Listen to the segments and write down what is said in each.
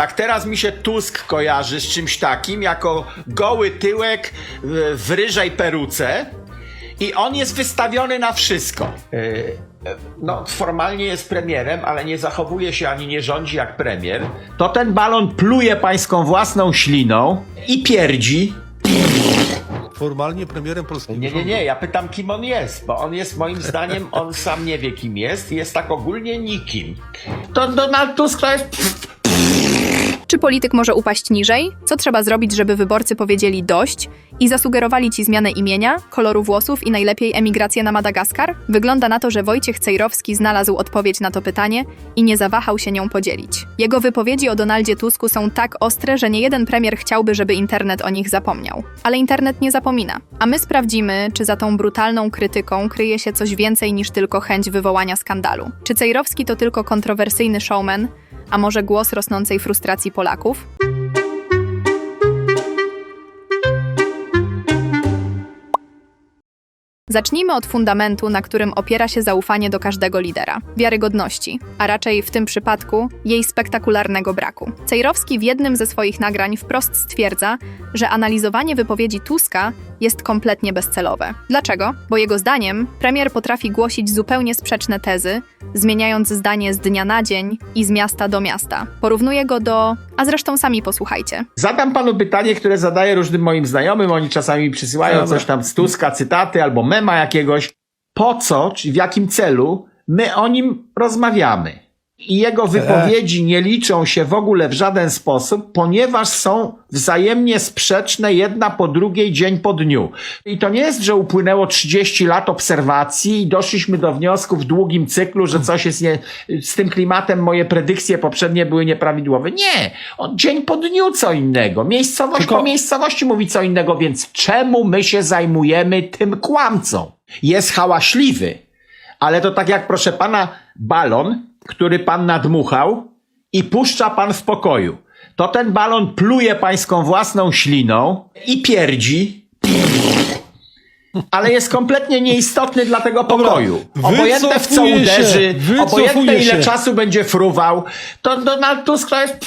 Tak teraz mi się Tusk kojarzy z czymś takim, jako goły tyłek w- ryżej peruce i on jest wystawiony na wszystko. Yy, No, formalnie jest premierem, ale nie zachowuje się ani nie rządzi jak premier. To ten balon pluje pańską własną śliną i pierdzi. Formalnie premierem polskiego Nie, nie, nie, ja pytam kim on jest, bo on jest moim zdaniem, on sam nie wie kim jest jest tak ogólnie nikim. To Donald Tusk to jest... Czy polityk może upaść niżej? Co trzeba zrobić, żeby wyborcy powiedzieli dość i zasugerowali ci zmianę imienia, koloru włosów i najlepiej emigrację na Madagaskar? Wygląda na to, że Wojciech Cejrowski znalazł odpowiedź na to pytanie i nie zawahał się nią podzielić. Jego wypowiedzi o Donaldzie Tusku są tak ostre, że nie jeden premier chciałby, żeby internet o nich zapomniał. Ale internet nie zapomina. A my sprawdzimy, czy za tą brutalną krytyką kryje się coś więcej niż tylko chęć wywołania skandalu. Czy Cejrowski to tylko kontrowersyjny showman, a może głos rosnącej frustracji Polaków? Zacznijmy od fundamentu, na którym opiera się zaufanie do każdego lidera wiarygodności, a raczej w tym przypadku jej spektakularnego braku. Cejrowski w jednym ze swoich nagrań wprost stwierdza, że analizowanie wypowiedzi Tuska jest kompletnie bezcelowe. Dlaczego? Bo jego zdaniem premier potrafi głosić zupełnie sprzeczne tezy, zmieniając zdanie z dnia na dzień i z miasta do miasta. Porównuje go do. A zresztą sami posłuchajcie. Zadam panu pytanie, które zadaję różnym moim znajomym. Oni czasami mi przysyłają Dobra. coś tam z Tuska, cytaty albo mema jakiegoś. Po co, czy w jakim celu my o nim rozmawiamy? I jego wypowiedzi nie liczą się w ogóle w żaden sposób, ponieważ są wzajemnie sprzeczne jedna po drugiej, dzień po dniu. I to nie jest, że upłynęło 30 lat obserwacji i doszliśmy do wniosku w długim cyklu, że coś jest nie, z tym klimatem, moje predykcje poprzednie były nieprawidłowe. Nie! On dzień po dniu co innego. Miejscowość Tylko- po miejscowości mówi co innego, więc czemu my się zajmujemy tym kłamcą? Jest hałaśliwy, ale to tak jak proszę pana balon, który pan nadmuchał i puszcza pan w pokoju. To ten balon pluje pańską własną śliną i pierdzi. Ale jest kompletnie nieistotny dla tego pokoju. Obojętne w co uderzy, obojętne ile się. czasu będzie fruwał, to Donald Tusk to jest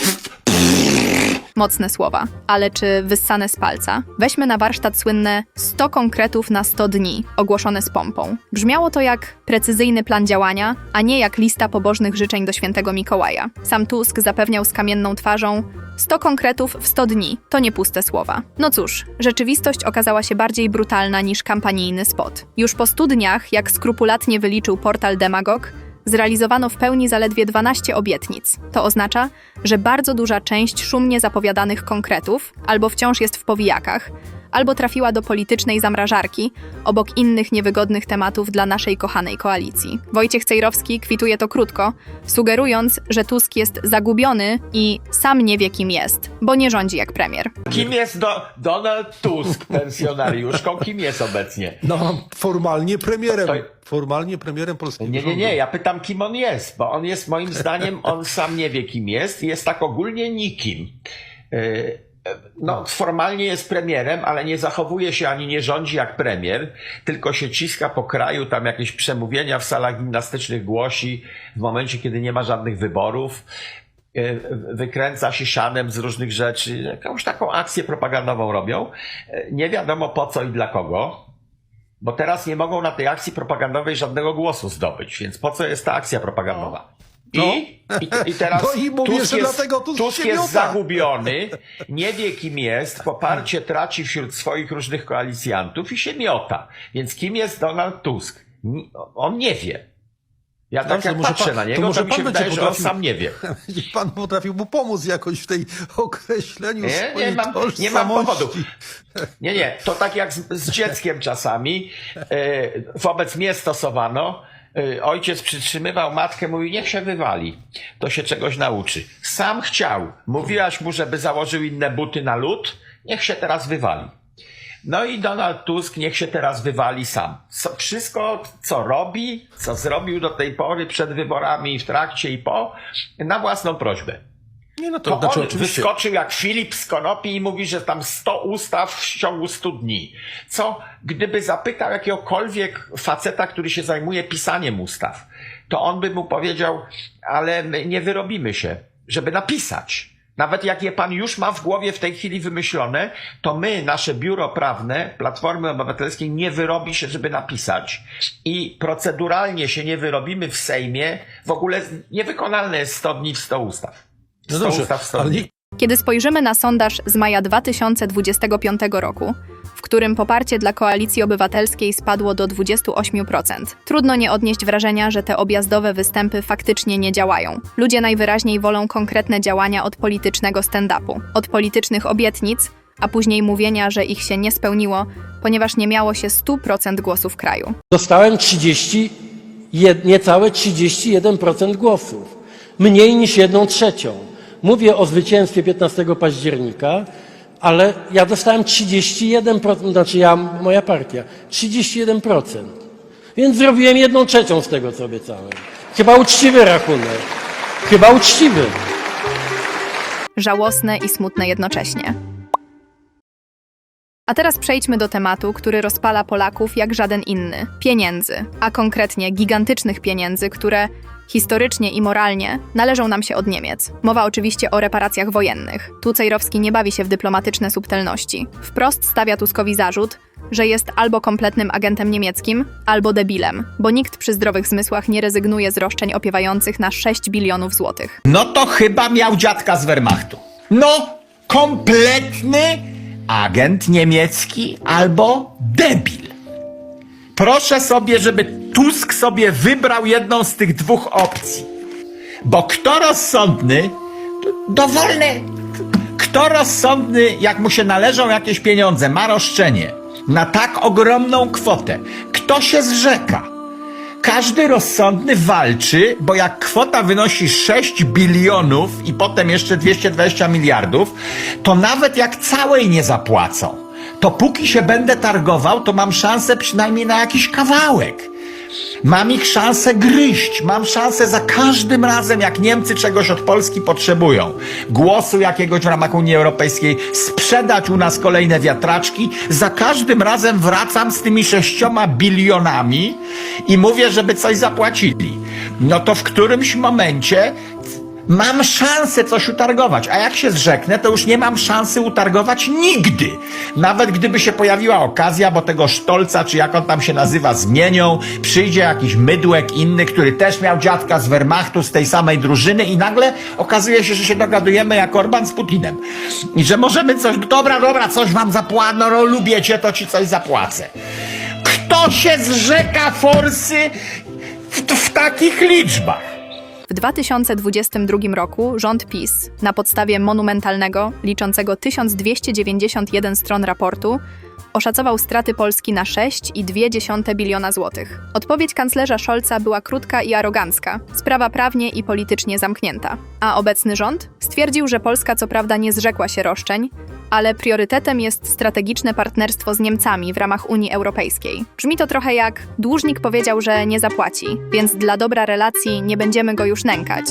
Mocne słowa, ale czy wyssane z palca? Weźmy na warsztat słynne 100 konkretów na 100 dni, ogłoszone z pompą. Brzmiało to jak precyzyjny plan działania, a nie jak lista pobożnych życzeń do świętego Mikołaja. Sam Tusk zapewniał z kamienną twarzą 100 konkretów w 100 dni, to nie puste słowa. No cóż, rzeczywistość okazała się bardziej brutalna niż kampanijny spot. Już po 100 dniach, jak skrupulatnie wyliczył portal Demagog, zrealizowano w pełni zaledwie 12 obietnic. To oznacza, że bardzo duża część szumnie zapowiadanych konkretów albo wciąż jest w powijakach, albo trafiła do politycznej zamrażarki, obok innych niewygodnych tematów dla naszej kochanej koalicji. Wojciech Cejrowski kwituje to krótko, sugerując, że Tusk jest zagubiony i sam nie wie kim jest, bo nie rządzi jak premier. Kim jest do, Donald Tusk, pensjonariuszką? Kim jest obecnie? No, formalnie premierem. To- Formalnie premierem polskiego Nie, nie, nie, ja pytam kim on jest, bo on jest moim zdaniem, on sam nie wie kim jest i jest tak ogólnie nikim. Yy, No, formalnie jest premierem, ale nie zachowuje się ani nie rządzi jak premier, tylko się ciska po kraju, tam jakieś przemówienia w salach gimnastycznych głosi w momencie, kiedy nie ma żadnych wyborów. Yy, Wykręca się sianem z różnych rzeczy, jakąś taką akcję propagandową robią. Yy, Nie wiadomo po co i dla kogo. Bo teraz nie mogą na tej akcji propagandowej żadnego głosu zdobyć, więc po co jest ta akcja propagandowa? I, No. i, i teraz No i mówię, Tusk jest, dlatego Tusk Tusk jest zagubiony, nie wie kim jest, poparcie traci wśród swoich różnych koalicjantów i się miota. Więc kim jest Donald Tusk? On nie wie. Ja tak jak może patrzę pan- na to niego, to, może mi się wydaje, że on potrafił- sam nie wie. Pan potrafił mu pomóc jakoś w tej określeniu Nie, nie mam, nie mam powodu. Nie, nie, to tak jak z, z dzieckiem czasami e, wobec mnie stosowano. E, Ojciec przytrzymywał matkę, mówi, niech się wywali. To się czegoś nauczy. Sam chciał. Mówiłaś mu, żeby założył inne buty na lód, niech się teraz wywali. No i Donald Tusk niech się teraz wywali sam. Co, wszystko, co robi, co zrobił do tej pory przed wyborami, w trakcie i po, na własną prośbę. Nie, no to, To znaczy on oczywiście. wyskoczył jak Filip z Konopi i mówi, że tam 100 ustaw w ciągu 100 dni. Co, gdyby zapytał jakiegokolwiek faceta, który się zajmuje pisaniem ustaw, to on by mu powiedział, ale my nie wyrobimy się, żeby napisać. Nawet jak je pan już ma w głowie w tej chwili wymyślone, to my, nasze biuro prawne Platformy Obywatelskiej nie wyrobi się, żeby napisać. I proceduralnie się nie wyrobimy w Sejmie. W ogóle niewykonalne jest 100 dni w 100 ustaw. No 100 dobrze, ustaw, 100 ale Kiedy spojrzymy na sondaż z maja 2025 roku, w którym poparcie dla koalicji obywatelskiej spadło do 28%, trudno nie odnieść wrażenia, że te objazdowe występy faktycznie nie działają. Ludzie najwyraźniej wolą konkretne działania od politycznego stand-upu, od politycznych obietnic, a później mówienia, że ich się nie spełniło, ponieważ nie miało się 100% głosów kraju. Dostałem 30, jed, niecałe 31% głosów. Mniej niż jedną trzecią. Mówię o zwycięstwie 15 października, ale ja dostałem 31%, znaczy ja, moja partia, 31%. Więc zrobiłem jedną trzecią z tego, co obiecałem. Chyba uczciwy rachunek. Chyba uczciwy. żałosne i smutne jednocześnie. A teraz przejdźmy do tematu, który rozpala Polaków jak żaden inny pieniędzy, a konkretnie gigantycznych pieniędzy, które historycznie i moralnie należą nam się od Niemiec. Mowa oczywiście o reparacjach wojennych. Tu Cejrowski nie bawi się w dyplomatyczne subtelności. Wprost stawia Tuskowi zarzut, że jest albo kompletnym agentem niemieckim, albo debilem, bo nikt przy zdrowych zmysłach nie rezygnuje z roszczeń opiewających na 6 bilionów złotych. No to chyba miał dziadka z Wehrmachtu. No, kompletny agent niemiecki albo debil. Proszę sobie, żeby Tusk sobie wybrał jedną z tych dwóch opcji. Bo kto rozsądny, dowolny, kto rozsądny, jak mu się należą jakieś pieniądze, ma roszczenie na tak ogromną kwotę, kto się zrzeka? Każdy rozsądny walczy, bo jak kwota wynosi 6 bilionów i potem jeszcze 220 miliardów, to nawet jak całej nie zapłacą, to póki się będę targował, to mam szansę przynajmniej na jakiś kawałek. Mam ich szansę gryźć, mam szansę za każdym razem, jak Niemcy czegoś od Polski potrzebują, głosu jakiegoś w ramach Unii Europejskiej, sprzedać u nas kolejne wiatraczki, za każdym razem wracam z tymi sześcioma bilionami i mówię, żeby coś zapłacili. No to w którymś momencie mam szansę coś utargować, a jak się zrzeknę, to już nie mam szansy utargować nigdy. Nawet gdyby się pojawiła okazja, bo tego Sztolca, czy jak on tam się nazywa, zmienią, przyjdzie jakiś mydłek inny, który też miał dziadka z Wehrmachtu, z tej samej drużyny i nagle okazuje się, że się dogadujemy jak Orban z Putinem. I że możemy coś, dobra, dobra, coś wam zapłacę, no, no lubicie, to ci coś zapłacę. Kto się zrzeka forsy w, w takich liczbach? W 2022 roku rząd PiS na podstawie monumentalnego, liczącego 1291 stron raportu oszacował straty Polski na 6,2 biliona złotych. Odpowiedź kanclerza Scholza była krótka i arogancka, sprawa prawnie i politycznie zamknięta. A obecny rząd stwierdził, że Polska co prawda nie zrzekła się roszczeń, ale priorytetem jest strategiczne partnerstwo z Niemcami w ramach Unii Europejskiej. Brzmi to trochę jak dłużnik powiedział, że nie zapłaci, więc dla dobra relacji nie będziemy go już nękać.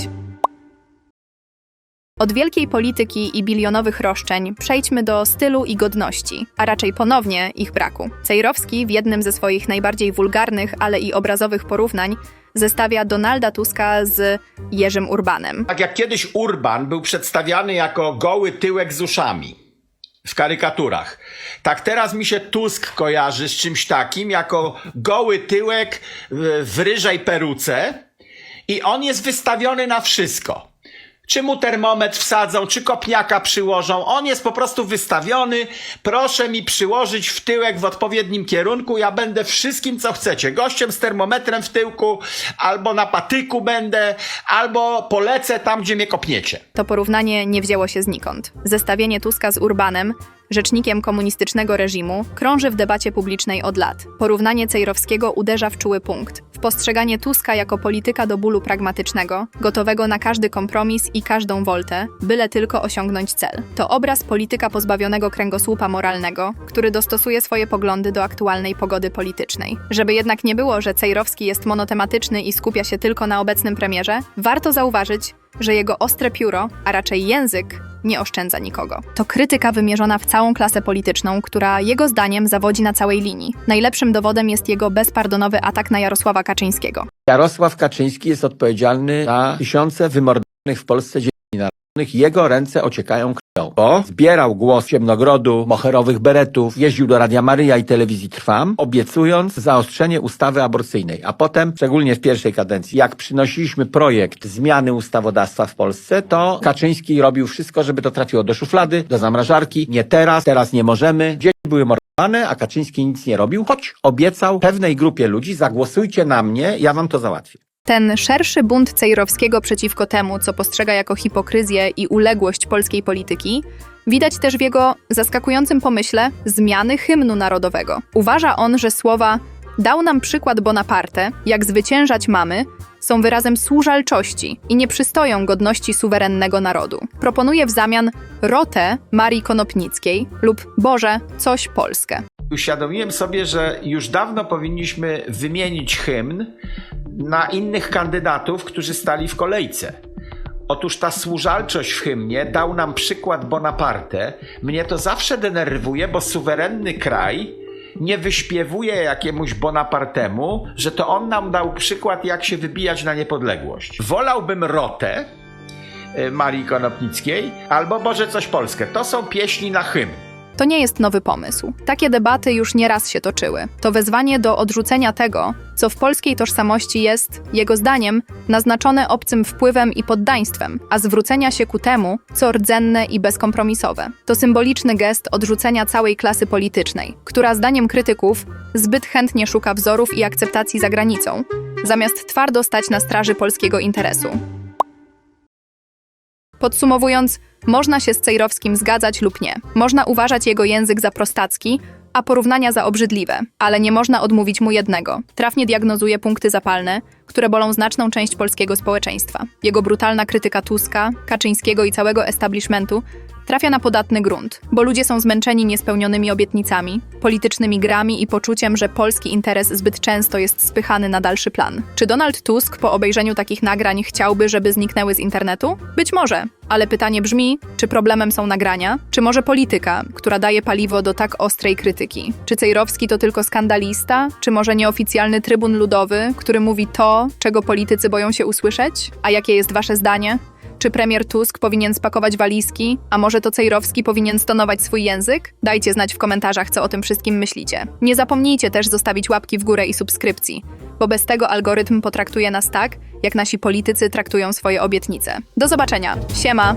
Od wielkiej polityki i bilionowych roszczeń przejdźmy do stylu i godności, a raczej ponownie ich braku. Cejrowski w jednym ze swoich najbardziej wulgarnych, ale i obrazowych porównań zestawia Donalda Tuska z Jerzym Urbanem. Tak jak kiedyś Urban był przedstawiany jako goły tyłek z uszami w karykaturach. Tak teraz mi się Tusk kojarzy z czymś takim, jako goły tyłek w- ryżej peruce i on jest wystawiony na wszystko. Czy mu termometr wsadzą, czy kopniaka przyłożą. On jest po prostu wystawiony. Proszę mi przyłożyć w tyłek w odpowiednim kierunku. Ja będę wszystkim, co chcecie. Gościem z termometrem w tyłku, albo na patyku będę, albo polecę tam, gdzie mnie kopniecie. To porównanie nie wzięło się znikąd. Zestawienie Tuska z Urbanem, rzecznikiem komunistycznego reżimu, krąży w debacie publicznej od lat. Porównanie Cejrowskiego uderza w czuły punkt. Postrzeganie Tuska jako polityka do bólu pragmatycznego, gotowego na każdy kompromis i każdą woltę, byle tylko osiągnąć cel. To obraz polityka pozbawionego kręgosłupa moralnego, który dostosuje swoje poglądy do aktualnej pogody politycznej. Żeby jednak nie było, że Cejrowski jest monotematyczny i skupia się tylko na obecnym premierze, warto zauważyć, że jego ostre pióro, a raczej język, nie oszczędza nikogo. To krytyka wymierzona w całą klasę polityczną, która jego zdaniem zawodzi na całej linii. Najlepszym dowodem jest jego bezpardonowy atak na Jarosława Kaczyńskiego. Jarosław Kaczyński jest odpowiedzialny za tysiące wymordowanych w Polsce dzieci jego ręce ociekają krwią. Bo zbierał głos ciemnogrodu, moherowych beretów, jeździł do Radia Maryja i telewizji Trwam, obiecując zaostrzenie ustawy aborcyjnej. A potem, szczególnie w pierwszej kadencji, jak przynosiliśmy projekt zmiany ustawodawstwa w Polsce, to Kaczyński robił wszystko, żeby to trafiło do szuflady, do zamrażarki. Nie teraz, teraz nie możemy. Dzieci były mordowane, a Kaczyński nic nie robił, choć obiecał pewnej grupie ludzi, zagłosujcie na mnie, ja wam to załatwię. Ten szerszy bunt Cejrowskiego przeciwko temu, co postrzega jako hipokryzję i uległość polskiej polityki, widać też w jego zaskakującym pomyśle zmiany hymnu narodowego. Uważa on, że słowa dał nam przykład Bonaparte, jak zwyciężać mamy, są wyrazem służalczości i nie przystoją godności suwerennego narodu. Proponuje w zamian rotę Marii Konopnickiej lub Boże, coś Polskę. Uświadomiłem sobie, że już dawno powinniśmy wymienić hymn na innych kandydatów, którzy stali w kolejce. Otóż ta służalczość w hymnie dał nam przykład Bonaparte. Mnie to zawsze denerwuje, bo suwerenny kraj nie wyśpiewuje jakiemuś Bonapartemu, że to on nam dał przykład, jak się wybijać na niepodległość. Wolałbym rotę y, Marii Konopnickiej albo Boże coś Polskę. To są pieśni na hymn. To nie jest nowy pomysł. Takie debaty już nieraz się toczyły. To wezwanie do odrzucenia tego, co w polskiej tożsamości jest, jego zdaniem, naznaczone obcym wpływem i poddaństwem, a zwrócenia się ku temu, co rdzenne i bezkompromisowe. To symboliczny gest odrzucenia całej klasy politycznej, która zdaniem krytyków zbyt chętnie szuka wzorów i akceptacji za granicą, zamiast twardo stać na straży polskiego interesu. Podsumowując, można się z Cejrowskim zgadzać lub nie. Można uważać jego język za prostacki, a porównania za obrzydliwe, ale nie można odmówić mu jednego. Trafnie diagnozuje punkty zapalne, które bolą znaczną część polskiego społeczeństwa. Jego brutalna krytyka Tuska, Kaczyńskiego i całego establishmentu trafia na podatny grunt, bo ludzie są zmęczeni niespełnionymi obietnicami, politycznymi grami i poczuciem, że polski interes zbyt często jest spychany na dalszy plan. Czy Donald Tusk po obejrzeniu takich nagrań chciałby, żeby zniknęły z internetu? Być może, ale pytanie brzmi, czy problemem są nagrania, czy może polityka, która daje paliwo do tak ostrej krytyki? Czy Cejrowski to tylko skandalista, czy może nieoficjalny trybun ludowy, który mówi to, czego politycy boją się usłyszeć? A jakie jest wasze zdanie? Czy premier Tusk powinien spakować walizki, a może to Cejrowski powinien stonować swój język? Dajcie znać w komentarzach, co o tym wszystkim myślicie. Nie zapomnijcie też zostawić łapki w górę i subskrypcji, bo bez tego algorytm potraktuje nas tak, jak nasi politycy traktują swoje obietnice. Do zobaczenia. Siema!